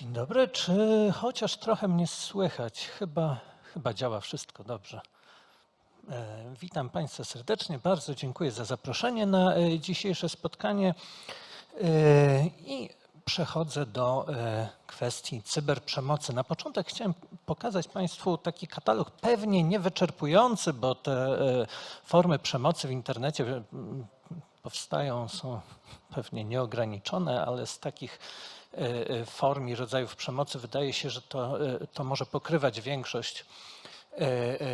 Dzień dobry. Czy chociaż trochę mnie słychać? Chyba, chyba działa wszystko dobrze. E, Witam Państwa serdecznie. Bardzo dziękuję za zaproszenie na e, dzisiejsze spotkanie. E, I przechodzę do kwestii cyberprzemocy. Na początek chciałem pokazać Państwu taki katalog, pewnie niewyczerpujący, bo te formy przemocy w internecie mm, powstają, są pewnie nieograniczone, ale z takich form i rodzajów przemocy wydaje się, że to, e, to może pokrywać większość e, e,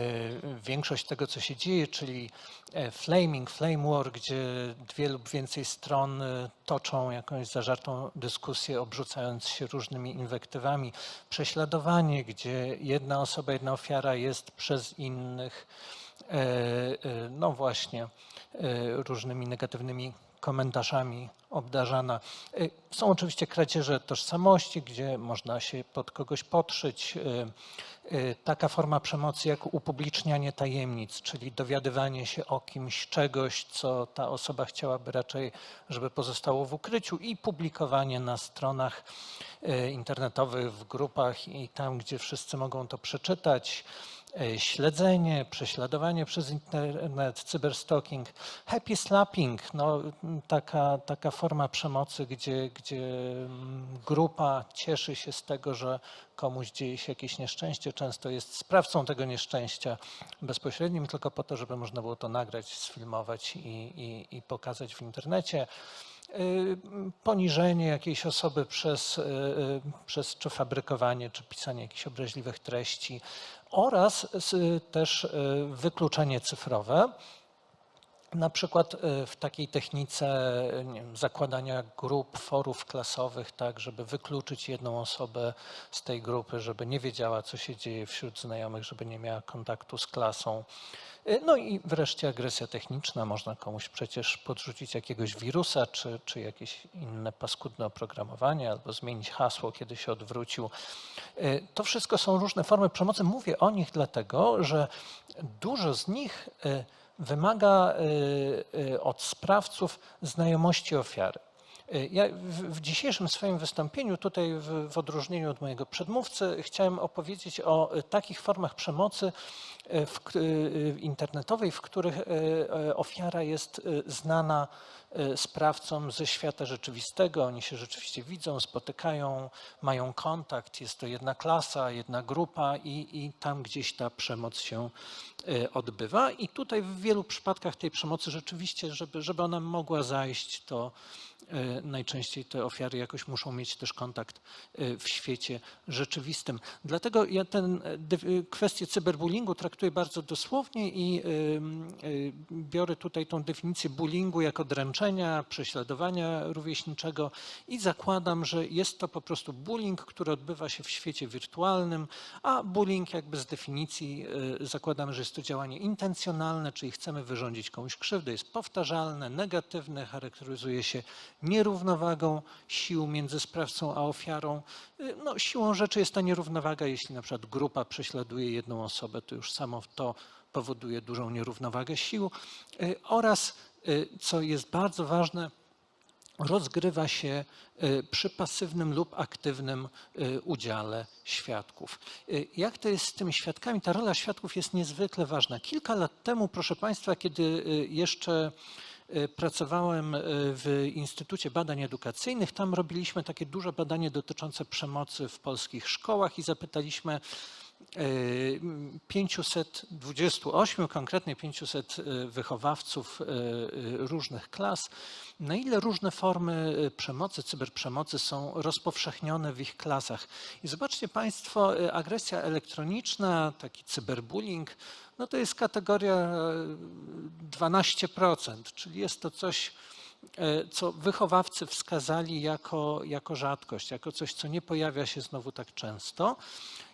większość tego, co się dzieje, czyli e, flaming, flame war, gdzie dwie lub więcej stron e, toczą jakąś zażartą dyskusję, obrzucając się różnymi inwektywami, prześladowanie, gdzie jedna osoba, jedna ofiara jest przez innych, e, e, no właśnie, e, różnymi negatywnymi komentarzami obdarzana. E, Są oczywiście kradzieże tożsamości, gdzie można się pod kogoś podszyć. E, e, Taka forma przemocy jak upublicznianie tajemnic, czyli dowiadywanie się o kimś czegoś, co ta osoba chciałaby raczej, żeby pozostało w ukryciu i publikowanie na stronach internetowych, w grupach i tam, gdzie wszyscy mogą to przeczytać śledzenie, prześladowanie przez internet, cyberstalking, happy slapping, no, taka, taka forma przemocy, gdzie, gdzie grupa cieszy się z tego, że komuś dzieje się jakieś nieszczęście, często jest sprawcą tego nieszczęścia bezpośrednim, tylko po to, żeby można było to nagrać, sfilmować i, i, i pokazać w internecie poniżenie jakiejś osoby przez, y, y, przez czy fabrykowanie, czy pisanie jakichś obraźliwych treści oraz z- też wykluczenie cyfrowe. Na przykład y, w takiej technice y, wiem, zakładania grup, forów klasowych, tak, żeby wykluczyć jedną osobę z tej grupy, żeby nie wiedziała, co się dzieje wśród znajomych, żeby nie miała kontaktu z klasą. Y, No i wreszcie agresja techniczna. Można komuś przecież podrzucić jakiegoś wirusa, czy, czy jakieś inne paskudne oprogramowanie, albo zmienić hasło, kiedy się odwrócił. To wszystko są różne formy przemocy. Mówię o nich dlatego, że dużo z nich wymaga y, y, od sprawców znajomości ofiary. Y, Ja w, w dzisiejszym swoim wystąpieniu, tutaj w, w odróżnieniu od mojego przedmówcy, chciałem opowiedzieć o y, takich formach przemocy y, w, internetowej, w których ofiara jest znana sprawcom ze świata rzeczywistego. Oni się rzeczywiście widzą, spotykają, mają kontakt. Jest to jedna klasa, jedna grupa i, i tam gdzieś ta przemoc się odbywa. I tutaj w wielu przypadkach tej przemocy rzeczywiście, żeby, żeby ona mogła zajść, to najczęściej te ofiary jakoś muszą mieć też kontakt y, w świecie rzeczywistym. Dlatego ja tę kwestię cyberbullyingu traktuję bardzo dosłownie i biorę tutaj tą definicję bullyingu jako dręczenia, prześladowania rówieśniczego i zakładam, że jest to po prostu bullying, który odbywa się w świecie wirtualnym, a bullying jakby z definicji zakładamy, że jest to działanie intencjonalne, czyli chcemy wyrządzić komuś krzywdę, jest powtarzalne, negatywne, charakteryzuje się nierównowagą sił między sprawcą a ofiarą. Y, No, siłą rzeczy jest ta nierównowaga, jeśli na przykład grupa prześladuje jedną osobę, to już samo to powoduje dużą nierównowagę sił y, oraz, y, co jest bardzo ważne, rozgrywa się przy pasywnym lub aktywnym udziale świadków. Jak to jest z tymi świadkami? Ta rola świadków jest niezwykle ważna. Kilka lat temu, proszę Państwa, kiedy jeszcze pracowałem y, w Instytucie Badań Edukacyjnych, tam robiliśmy takie duże badanie dotyczące przemocy w polskich szkołach i zapytaliśmy 528, konkretnie 500 y, wychowawców y, różnych klas, na ile różne formy przemocy, cyberprzemocy są rozpowszechnione w ich klasach. I zobaczcie Państwo, agresja elektroniczna, taki cyberbullying, no to jest kategoria y, 12%, czyli jest to coś, e, co wychowawcy wskazali jako, jako rzadkość, jako coś, co nie pojawia się znowu tak często.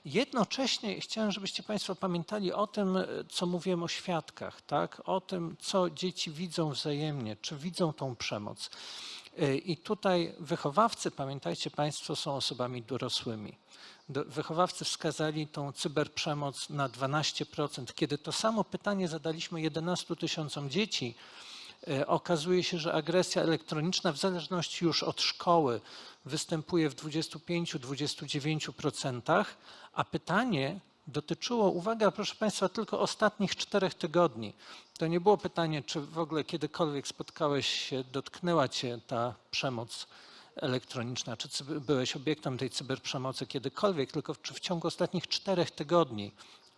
Jednocześnie chciałem, żebyście Państwo pamiętali o tym, e, co mówiłem o świadkach, tak? o tym, co dzieci widzą wzajemnie, czy widzą tą przemoc. E, I tutaj wychowawcy, pamiętajcie Państwo, są osobami dorosłymi. Do- Wychowawcy wskazali tą cyberprzemoc na 12%. Kiedy to samo pytanie zadaliśmy 11 tysiącom dzieci, E, Okazuje się, że agresja elektroniczna w zależności już od szkoły występuje w 25-29%, a pytanie dotyczyło, uwaga, proszę Państwa, tylko ostatnich czterech tygodni. To nie było pytanie, czy w ogóle kiedykolwiek spotkałeś się, dotknęła Cię ta przemoc elektroniczna, czy byłeś obiektem tej cyberprzemocy kiedykolwiek, tylko czy w ciągu ostatnich czterech tygodni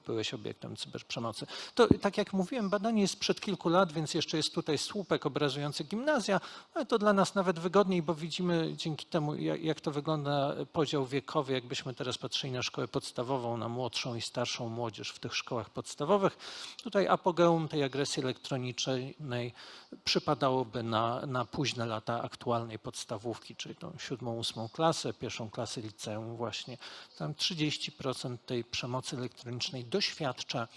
byłeś obiektem cyberprzemocy. To tak jak mówiłem, badanie jest sprzed kilku lat, więc jeszcze jest tutaj słupek obrazujący gimnazja, ale to dla nas nawet wygodniej, bo widzimy dzięki temu, jak, to wygląda podział wiekowy, jakbyśmy teraz patrzyli na szkołę podstawową, na młodszą i starszą młodzież w tych szkołach podstawowych. Tutaj apogeum tej agresji elektronicznej przypadałoby na, na późne lata aktualnej podstawówki, czyli tą siódmą, ósmą klasę, pierwszą klasę liceum właśnie. Tam 30% tej przemocy elektronicznej doświadcza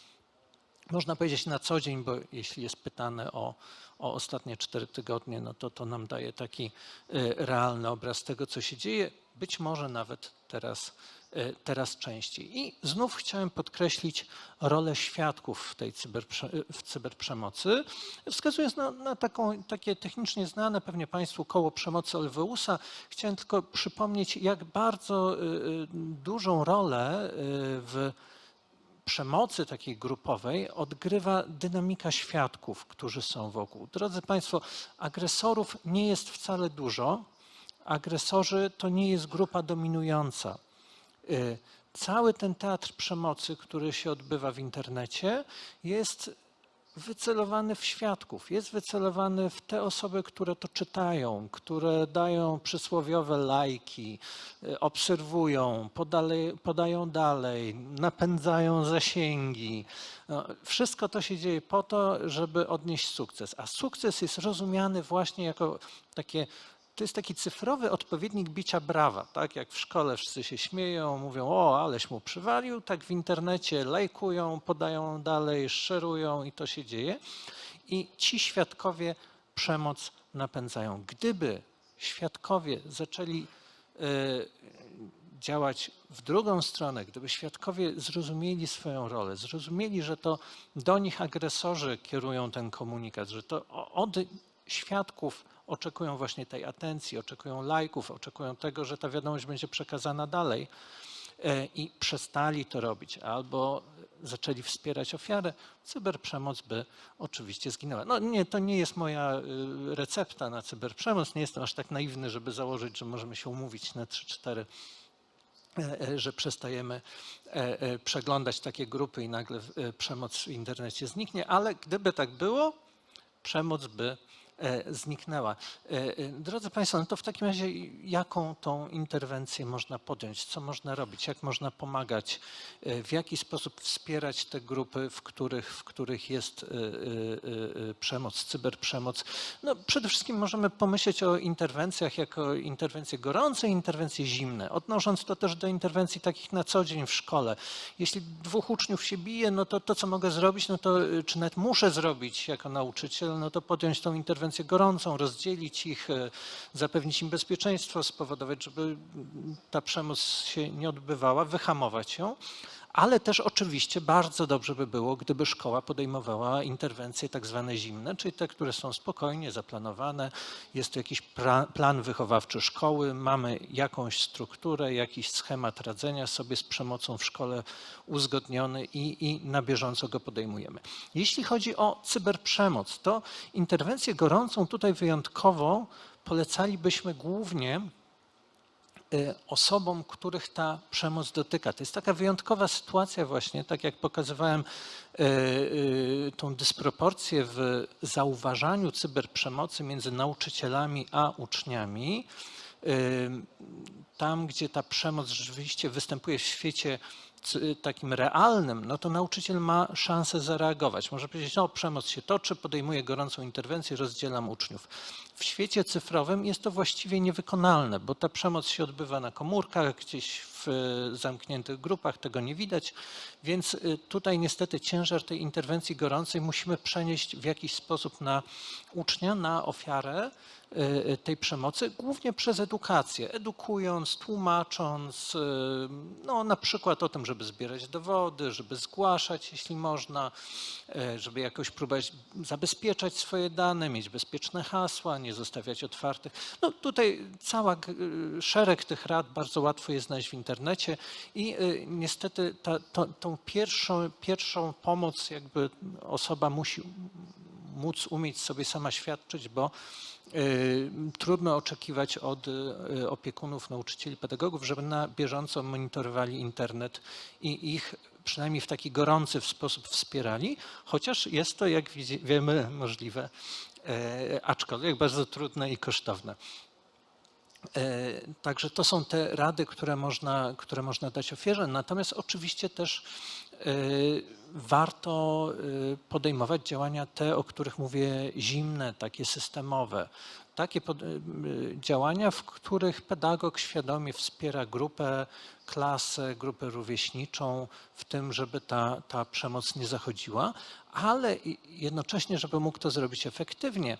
można powiedzieć na co dzień, bo jeśli jest pytane o, o ostatnie cztery tygodnie, no to to nam daje taki y, realny obraz tego, co się dzieje, być może nawet teraz, y, teraz częściej. I znów chciałem podkreślić rolę świadków w tej cyberprze, w cyberprzemocy, wskazując na, na taką, takie technicznie znane pewnie Państwu koło przemocy Olweusa. Chciałem tylko przypomnieć, jak bardzo y, dużą rolę w przemocy takiej grupowej odgrywa dynamika świadków, którzy są wokół. Drodzy Państwo, agresorów nie jest wcale dużo. Agresorzy to nie jest grupa dominująca. Y, Cały ten teatr przemocy, który się odbywa w internecie, jest wycelowany w świadków, jest wycelowany w te osoby, które to czytają, które dają przysłowiowe lajki, y, obserwują, podają dalej, napędzają zasięgi. No, Wszystko to się dzieje po to, żeby odnieść sukces. A sukces jest rozumiany właśnie jako takie to jest taki cyfrowy odpowiednik bicia brawa, tak? Jak w szkole wszyscy się śmieją, mówią, o, aleś mu przywalił, tak w internecie lajkują, podają dalej, szerują i to się dzieje. I ci świadkowie przemoc napędzają. Gdyby świadkowie zaczęli e, działać w drugą stronę, gdyby świadkowie zrozumieli swoją rolę, zrozumieli, że to do nich agresorzy kierują ten komunikat, że to od świadków oczekują właśnie tej atencji, oczekują lajków, oczekują tego, że ta wiadomość będzie przekazana dalej e, i przestali to robić albo zaczęli wspierać ofiarę, cyberprzemoc by oczywiście zginęła. No nie, to nie jest moja y, recepta na cyberprzemoc, nie jestem aż tak naiwny, żeby założyć, że możemy się umówić na 3-4 e, e, że przestajemy przeglądać takie grupy i nagle przemoc w internecie zniknie, ale gdyby tak było, przemoc by zniknęła. E, e, Drodzy Państwo, no to w takim razie jaką tą interwencję można podjąć? Co można robić? Jak można pomagać? E, W jaki sposób wspierać te grupy, w których, w których jest e, e, e, przemoc, cyberprzemoc? No, przede wszystkim możemy pomyśleć o interwencjach jako interwencje gorące i interwencje zimne, odnosząc to też do interwencji takich na co dzień w szkole. Jeśli dwóch uczniów się bije, no to to, co mogę zrobić, no to czy nawet muszę zrobić jako nauczyciel, no to podjąć tą interwencję gorącą, rozdzielić ich, e, zapewnić im bezpieczeństwo, spowodować, żeby ta przemoc się nie odbywała, wyhamować ją. Ale też oczywiście bardzo dobrze by było, gdyby szkoła podejmowała interwencje tak zwane zimne, czyli te, które są spokojnie zaplanowane. Jest to jakiś plan wychowawczy szkoły, mamy jakąś strukturę, jakiś schemat radzenia sobie z przemocą w szkole uzgodniony i, i na bieżąco go podejmujemy. Jeśli chodzi o cyberprzemoc, to interwencję gorącą tutaj wyjątkowo polecalibyśmy głównie osobom, których ta przemoc dotyka. To jest taka wyjątkowa sytuacja właśnie, tak jak pokazywałem y, y, tą dysproporcję w zauważaniu cyberprzemocy między nauczycielami a uczniami. Y, Tam, gdzie ta przemoc rzeczywiście występuje w świecie takim realnym, no to nauczyciel ma szansę zareagować. Może powiedzieć, no przemoc się toczy, podejmuje gorącą interwencję, rozdzielam uczniów. W świecie cyfrowym jest to właściwie niewykonalne, bo ta przemoc się odbywa na komórkach, gdzieś w e, zamkniętych grupach, tego nie widać, więc e, tutaj niestety ciężar tej interwencji gorącej musimy przenieść w jakiś sposób na ucznia, na ofiarę e, tej przemocy, głównie przez edukację, edukując, tłumacząc, no na przykład o tym, żeby zbierać dowody, żeby zgłaszać, jeśli można, żeby jakoś próbować zabezpieczać swoje dane, mieć bezpieczne hasła, nie zostawiać otwartych. No tutaj cała szereg tych rad bardzo łatwo jest znaleźć w internecie i y, niestety ta, to, tą pierwszą, pierwszą pomoc jakby osoba musi móc umieć sobie sama świadczyć, bo y, trudno oczekiwać od y, opiekunów, nauczycieli, pedagogów, żeby na bieżąco monitorowali internet i ich przynajmniej w taki gorący sposób wspierali, chociaż jest to, jak wiemy, możliwe, e, aczkolwiek bardzo trudne i kosztowne. E, także to są te rady, które można, które można dać ofierze. Natomiast oczywiście też e, warto e, podejmować działania te, o których mówię, zimne, takie systemowe. Takie działania, w których pedagog świadomie wspiera grupę, klasę, grupę rówieśniczą w tym, żeby ta, ta przemoc nie zachodziła, ale jednocześnie, żeby mógł to zrobić efektywnie,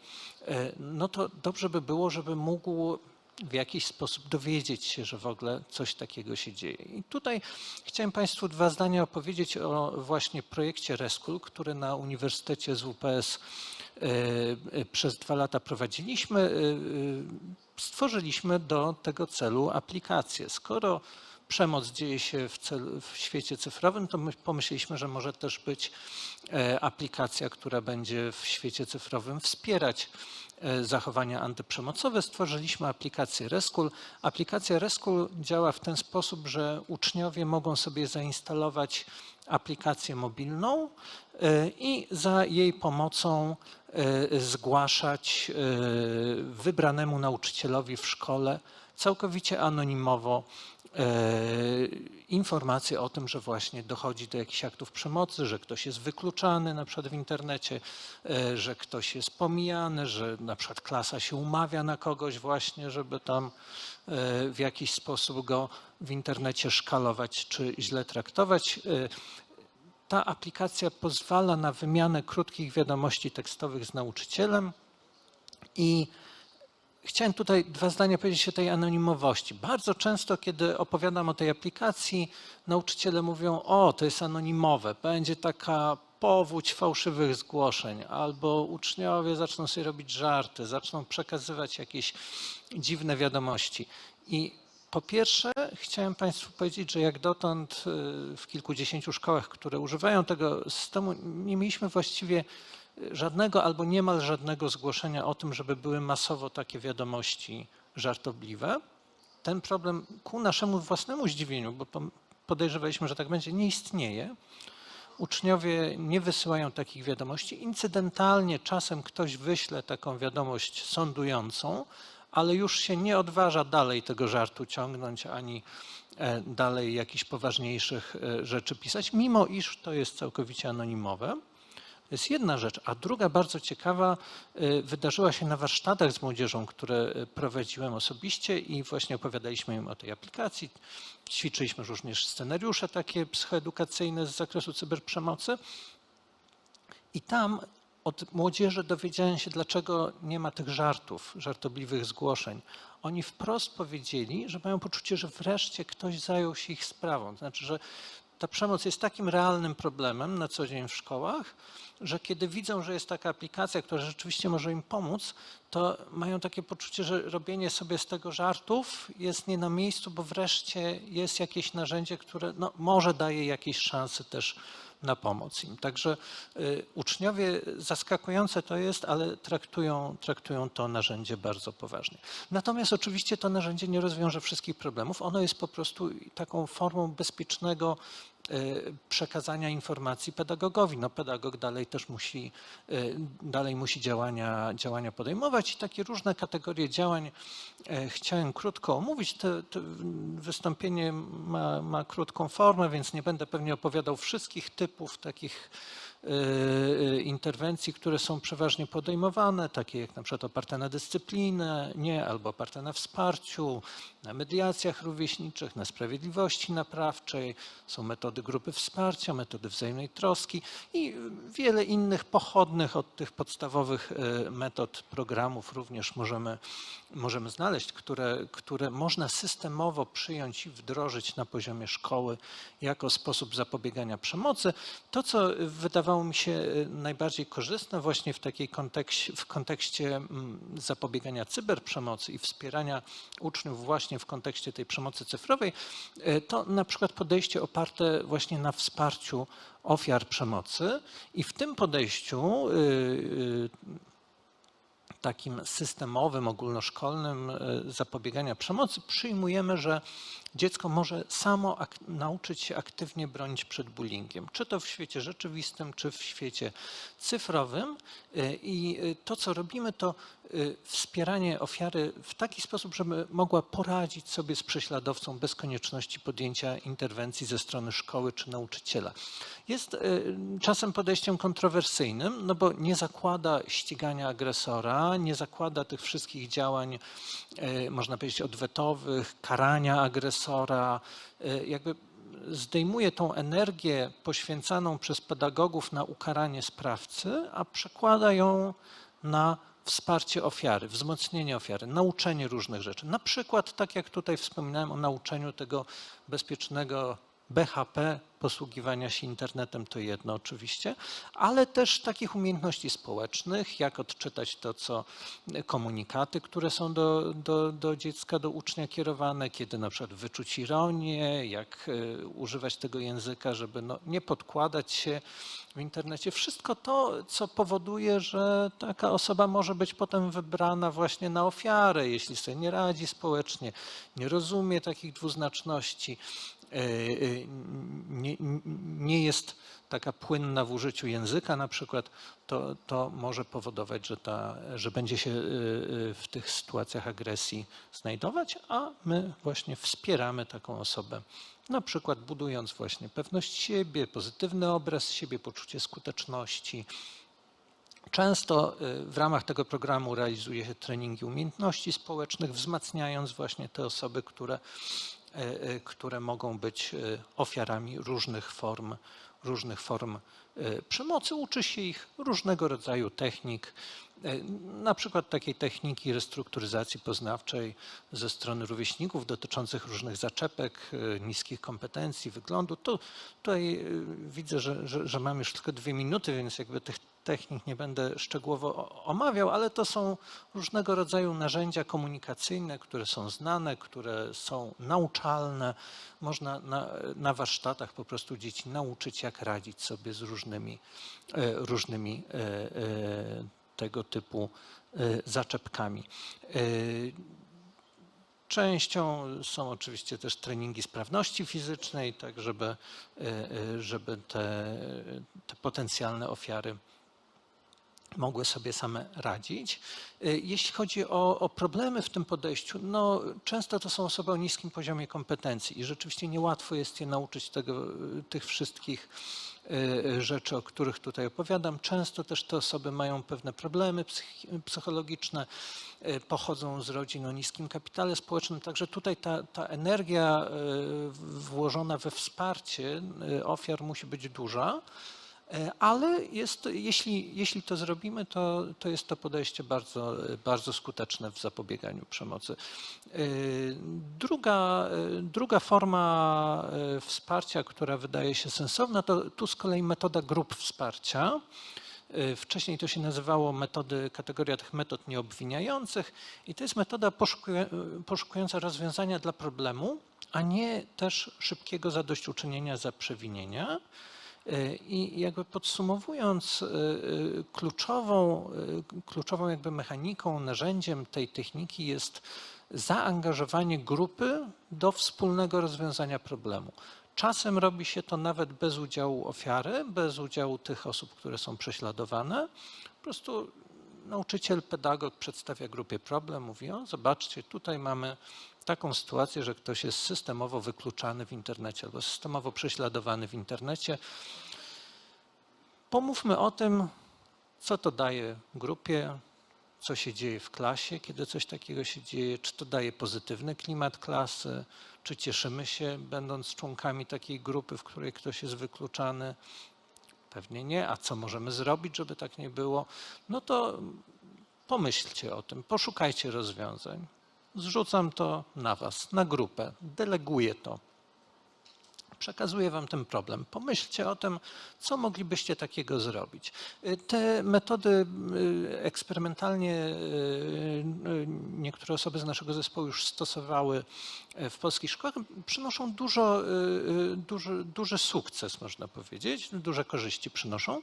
no to dobrze by było, żeby mógł w jakiś sposób dowiedzieć się, że w ogóle coś takiego się dzieje. I tutaj chciałem Państwu dwa zdania opowiedzieć o właśnie projekcie Reskul, który na Uniwersytecie z WPS e, e, przez dwa lata prowadziliśmy. E, stworzyliśmy do tego celu aplikację. Skoro przemoc dzieje się w, cel, w, świecie cyfrowym, to my pomyśleliśmy, że może też być aplikacja, która będzie w świecie cyfrowym wspierać zachowania antyprzemocowe, stworzyliśmy aplikację Reschool. Aplikacja Reschool działa w ten sposób, że uczniowie mogą sobie zainstalować aplikację mobilną e, i za jej pomocą e, zgłaszać wybranemu nauczycielowi w szkole całkowicie anonimowo informacje o tym, że właśnie dochodzi do jakichś aktów przemocy, że ktoś jest wykluczany na przykład w internecie, e, że ktoś jest pomijany, że na przykład klasa się umawia na kogoś właśnie, żeby tam e, w jakiś sposób go w internecie szkalować czy źle traktować. E, ta aplikacja pozwala na wymianę krótkich wiadomości tekstowych z nauczycielem i Chciałem tutaj dwa zdania powiedzieć o tej anonimowości. Bardzo często, kiedy opowiadam o tej aplikacji, nauczyciele mówią: O, to jest anonimowe, będzie taka powódź fałszywych zgłoszeń, albo uczniowie zaczną sobie robić żarty, zaczną przekazywać jakieś dziwne wiadomości. I po pierwsze, chciałem Państwu powiedzieć, że jak dotąd y, w kilkudziesięciu szkołach, które używają tego systemu, nie mieliśmy właściwie żadnego albo niemal żadnego zgłoszenia o tym, żeby były masowo takie wiadomości żartobliwe. Ten problem ku naszemu własnemu zdziwieniu, bo podejrzewaliśmy, że tak będzie, nie istnieje. Uczniowie nie wysyłają takich wiadomości. Incydentalnie czasem ktoś wyśle taką wiadomość sądującą, ale już się nie odważa dalej tego żartu ciągnąć ani e, dalej jakichś poważniejszych e, rzeczy pisać, mimo iż to jest całkowicie anonimowe. To jest jedna rzecz. A druga bardzo ciekawa y, wydarzyła się na warsztatach z młodzieżą, które y, prowadziłem osobiście i właśnie opowiadaliśmy im o tej aplikacji. Ćwiczyliśmy również scenariusze takie psychoedukacyjne z zakresu cyberprzemocy. I tam od młodzieży dowiedziałem się, dlaczego nie ma tych żartów, żartobliwych zgłoszeń. Oni wprost powiedzieli, że mają poczucie, że wreszcie ktoś zajął się ich sprawą. To znaczy, że ta przemoc jest takim realnym problemem na co dzień w szkołach, że kiedy widzą, że jest taka aplikacja, która rzeczywiście może im pomóc, to mają takie poczucie, że robienie sobie z tego żartów jest nie na miejscu, bo wreszcie jest jakieś narzędzie, które no, może daje jakieś szanse też na pomoc im. Także y, uczniowie, zaskakujące to jest, ale traktują, traktują to narzędzie bardzo poważnie. Natomiast oczywiście to narzędzie nie rozwiąże wszystkich problemów. Ono jest po prostu taką formą bezpiecznego przekazania informacji pedagogowi. No pedagog dalej też musi, y, dalej musi działania, działania podejmować i takie różne kategorie działań chciałem krótko omówić. To, to wystąpienie ma, ma krótką formę, więc nie będę pewnie opowiadał wszystkich typów takich y, interwencji, które są przeważnie podejmowane, takie jak na przykład oparte na dyscyplinę, nie, albo oparte na wsparciu, na mediacjach rówieśniczych, na sprawiedliwości naprawczej. Są metody grupy wsparcia, metody wzajemnej troski i wiele innych pochodnych od tych podstawowych y, metod programów również możemy, możemy znaleźć, które, które można systemowo przyjąć i wdrożyć na poziomie szkoły jako sposób zapobiegania przemocy. To, co wydawało mi się y, najbardziej korzystne właśnie w takiej kontekście, w kontekście mm, zapobiegania cyberprzemocy i wspierania uczniów właśnie w kontekście tej przemocy cyfrowej, y, to na przykład podejście oparte właśnie na wsparciu ofiar przemocy i w tym podejściu y, takim systemowym, ogólnoszkolnym zapobiegania przemocy przyjmujemy, że dziecko może samo nauczyć się aktywnie bronić przed bullyingiem, czy to w świecie rzeczywistym, czy w świecie cyfrowym. E, I e, to, co robimy, to wspieranie ofiary w taki sposób, żeby mogła poradzić sobie z prześladowcą bez konieczności podjęcia interwencji ze strony szkoły czy nauczyciela. Jest czasem podejściem kontrowersyjnym, no bo nie zakłada ścigania agresora, nie zakłada tych wszystkich działań, można powiedzieć, odwetowych, karania agresora, jakby zdejmuje tą energię poświęcaną przez pedagogów na ukaranie sprawcy, a przekłada ją na wsparcie ofiary, wzmocnienie ofiary, nauczenie różnych rzeczy. Na przykład, tak jak tutaj wspominałem o nauczeniu tego bezpiecznego BHP, posługiwania się internetem to jedno oczywiście, ale też takich umiejętności społecznych, jak odczytać to, co komunikaty, które są do, do, do dziecka, do ucznia kierowane, kiedy na przykład wyczuć ironię, jak e, używać tego języka, żeby no, nie podkładać się w internecie. Wszystko to, co powoduje, że taka osoba może być potem wybrana właśnie na ofiarę, jeśli sobie nie radzi społecznie, nie rozumie takich dwuznaczności. E, e, nie, nie jest taka płynna w użyciu języka na przykład, to, to może powodować, że, ta, że będzie się e, w tych sytuacjach agresji znajdować, a my właśnie wspieramy taką osobę. Na przykład budując właśnie pewność siebie, pozytywny obraz siebie, poczucie skuteczności. Często w ramach tego programu realizuje się treningi umiejętności społecznych, wzmacniając właśnie te osoby, które które mogą być e, ofiarami różnych form, różnych form przemocy. Uczy się ich różnego rodzaju technik, na przykład takiej techniki restrukturyzacji poznawczej ze strony rówieśników dotyczących różnych zaczepek, niskich kompetencji, wyglądu. Tu, tutaj widzę, że, że, że mam już tylko dwie minuty, więc jakby tych technik nie będę szczegółowo omawiał, ale to są różnego rodzaju narzędzia komunikacyjne, które są znane, które są nauczalne. Można na, na warsztatach po prostu dzieci nauczyć, jak radzić sobie z różnymi, e, różnymi e, e, tego typu zaczepkami. Częścią są oczywiście też treningi sprawności fizycznej, tak żeby, żeby te, te potencjalne ofiary mogły sobie same radzić. Y, jeśli chodzi o, o, problemy w tym podejściu, no często to są osoby o niskim poziomie kompetencji i rzeczywiście niełatwo jest je nauczyć tego, tych wszystkich y, rzeczy, o których tutaj opowiadam. Często też te osoby mają pewne problemy psychologiczne, y, pochodzą z rodzin o niskim kapitale społecznym, także tutaj ta, ta energia włożona we wsparcie ofiar musi być duża. E, ale jest, jeśli, jeśli to zrobimy, to, to jest to podejście bardzo, bardzo skuteczne w zapobieganiu przemocy. E, druga, e, druga forma wsparcia, która wydaje się sensowna, to tu z kolei metoda grup wsparcia. Wcześniej to się nazywało metody, kategoria tych metod nieobwiniających i to jest metoda poszukująca rozwiązania dla problemu, a nie też szybkiego zadośćuczynienia za przewinienia. E, I jakby podsumowując, e, e, kluczową, kluczową jakby mechaniką, narzędziem tej techniki jest zaangażowanie grupy do wspólnego rozwiązania problemu. Czasem robi się to nawet bez udziału ofiary, bez udziału tych osób, które są prześladowane. Po prostu nauczyciel, pedagog przedstawia grupie problem, mówi: O, zobaczcie, tutaj mamy taką sytuację, że ktoś jest systemowo wykluczany w internecie albo systemowo prześladowany w internecie. Pomówmy o tym, co to daje grupie, co się dzieje w klasie, kiedy coś takiego się dzieje, czy to daje pozytywny klimat klasy, czy cieszymy się, będąc członkami takiej grupy, w której ktoś jest wykluczany. Pewnie nie, a co możemy zrobić, żeby tak nie było? No to pomyślcie o tym, poszukajcie rozwiązań. Zrzucam to na Was, na grupę, deleguję to. Przekazuję Wam ten problem. Pomyślcie o tym, co moglibyście takiego zrobić. Y, Te metody y, eksperymentalnie y, niektóre osoby z naszego zespołu już stosowały e, w polskich szkołach, przynoszą dużo, duży, duży sukces, można powiedzieć, duże korzyści przynoszą.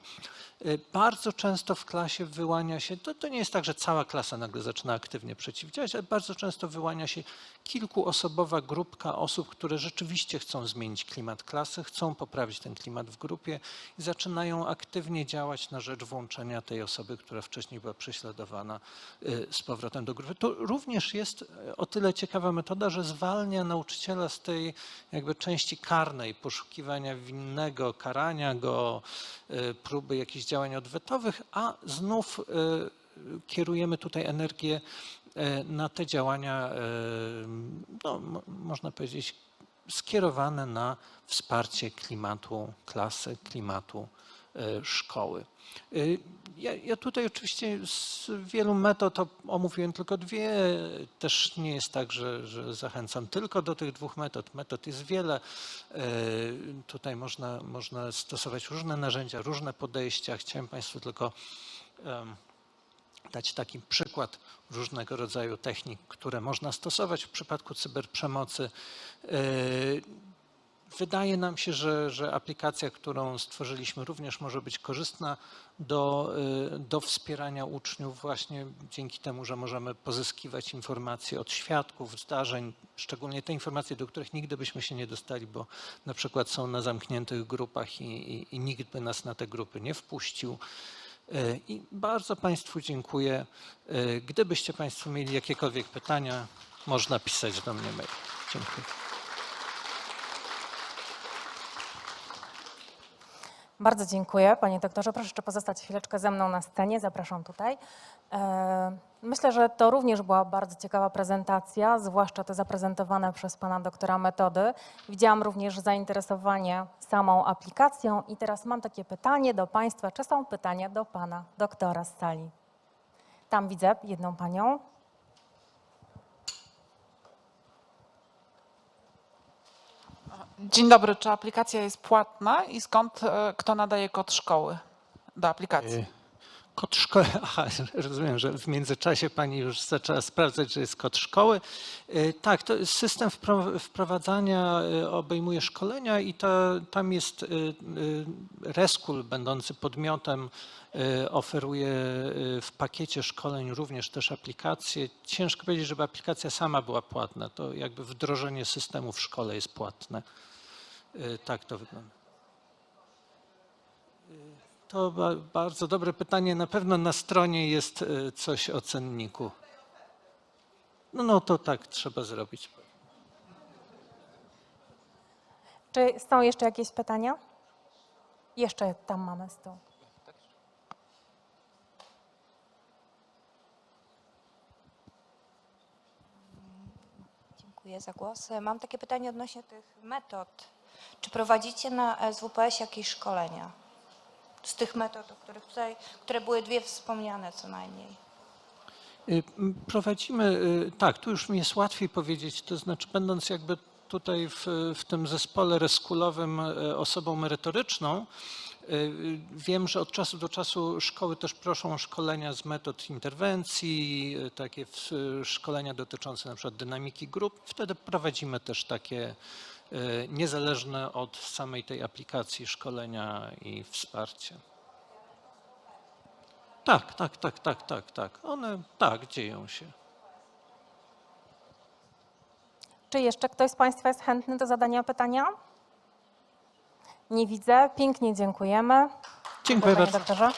Bardzo często w klasie wyłania się, to, to nie jest tak, że cała klasa nagle zaczyna aktywnie przeciwdziałać, ale bardzo często wyłania się kilkuosobowa grupka osób, które rzeczywiście chcą zmienić klimat klasy, chcą poprawić ten klimat w grupie i zaczynają aktywnie działać na rzecz włączenia tej osoby, która wcześniej była prześladowana y, z powrotem do grupy. To również jest y, o tyle ciekawa metoda, że zwalnia nauczyciela z tej jakby części karnej, poszukiwania winnego, karania go, y, próby jakichś działań odwetowych, a znów kierujemy tutaj energię na te działania, no, mo- można powiedzieć, skierowane na wsparcie klimatu klasy, klimatu e, szkoły. E, Ja, ja tutaj oczywiście z wielu metod omówiłem tylko dwie. Też nie jest tak, że, że zachęcam tylko do tych dwóch metod. Metod jest wiele. E, Tutaj można, można stosować różne narzędzia, różne podejścia. Chciałem Państwu tylko dać taki przykład różnego rodzaju technik, które można stosować w przypadku cyberprzemocy. E, Wydaje nam się, że, że aplikacja, którą stworzyliśmy, również może być korzystna do, e, do wspierania uczniów, właśnie dzięki temu, że możemy pozyskiwać informacje od świadków, zdarzeń, szczególnie te informacje, do których nigdy byśmy się nie dostali, bo na przykład są na zamkniętych grupach i, i, i nikt by nas na te grupy nie wpuścił. E, I bardzo Państwu dziękuję. E, Gdybyście Państwo mieli jakiekolwiek pytania, można pisać do mnie mail. Dziękuję. Bardzo dziękuję, panie doktorze. Proszę jeszcze pozostać chwileczkę ze mną na scenie. Zapraszam tutaj. E, Myślę, że to również była bardzo ciekawa prezentacja, zwłaszcza te zaprezentowane przez pana doktora metody. Widziałam również zainteresowanie samą aplikacją i teraz mam takie pytanie do państwa. Czy są pytania do pana doktora z sali? Tam widzę jedną panią. Dzień dobry, czy aplikacja jest płatna i skąd e, kto nadaje kod szkoły do aplikacji? Kod szkoły, aha, rozumiem, że w międzyczasie pani już zaczęła sprawdzać, że jest kod szkoły. E, Tak, to system wpro- wprowadzania e, obejmuje szkolenia i to, tam jest e, Reskul, będący podmiotem, oferuje w pakiecie szkoleń również też aplikację. Ciężko powiedzieć, żeby aplikacja sama była płatna. To jakby wdrożenie systemu w szkole jest płatne. Tak to wygląda. To ba- bardzo dobre pytanie. Na pewno na stronie jest e, coś o cenniku. No, no to tak trzeba zrobić. Czy są jeszcze jakieś pytania? Jeszcze tam mamy stół. Dziękuję za głos. Mam takie pytanie odnośnie tych metod. Czy prowadzicie na SWPS jakieś szkolenia? Z tych metod, tutaj, które były dwie wspomniane co najmniej. Y, Prowadzimy, y, tak, tu już mi jest łatwiej powiedzieć, to znaczy będąc jakby tutaj w, w tym zespole reskulowym y, osobą merytoryczną, wiem, że od czasu do czasu szkoły też proszą o szkolenia z metod interwencji, takie szkolenia dotyczące na przykład dynamiki grup. Wtedy prowadzimy też takie niezależne od samej tej aplikacji szkolenia i wsparcie. Tak, tak, tak, tak, tak, tak. One tak dzieją się. Czy jeszcze ktoś z Państwa jest chętny do zadania pytania? Nie widzę. Pięknie dziękujemy. Dziękuję Panie bardzo. doktorze.